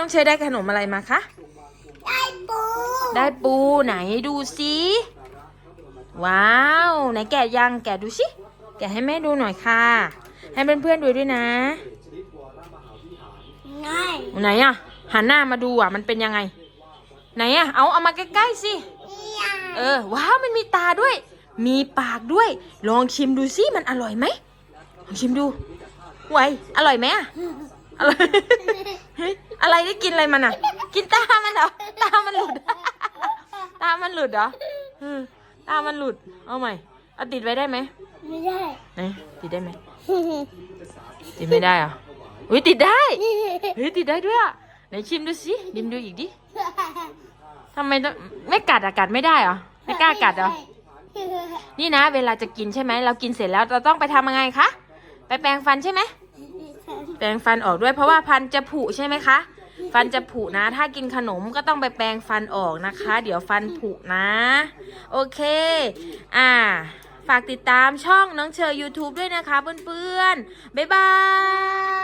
น้องเชยได้ขนมอะไรมาคะ ได้ปู ได้ปูไหนดูสิว้าว ไหนแกะยังแกะดูสิ แกะให้แม่ดูหน่อยค่ะ ให้เพื่อนๆดูด้วยนะง่ายไหนอะหันหน้ามาดูอะมันเป็นยังไง ไหนอะเอาเอามาใกล้ๆสิเนี่ยเออ ว้าว มันมีตาด้วย มีปากด้วย ลองชิมดูสิมันอร่อยไหมลองชิมดูไหวอร่อยไหมอะอร่อยเฮ้ย อะไรได้กินอะไรมันอะกินตามันเหรอ ตามันหลุด ตามันหลุดเหรอเออตามันหลุด เอาใหม่ เอาติดไว้ได้ไหมไม่ได้ ไหนติดได้ไหม ติดไม่ได้เหรออุ้ยติดได้ เฮ้ยติดได้ด้วยอะไหนชิมดูสิดิมดูอีกดิทำไมต้องไม่กัดอะกัดไม่ได้เหรอ ไม่กล้ากัดเหรอ นี่นะ เวลาจะกินใช่ไหม เรากินเสร็จแล้วเราต้องไปทำยังไงคะ ไปแปรงฟันใช่ไหม แปรงฟันออกด้วยเพราะว่าฟันจะผุใช่ไหมคะ ฟันจะผุนะ ถ้ากินขนมก็ต้องไปแปรงฟันออกนะคะ เดี๋ยวฟันผุนะ โอเค อ่า ฝากติดตามช่องน้องเชอ YouTube ด้วยนะคะเพื่อนๆ บ๊ายบาย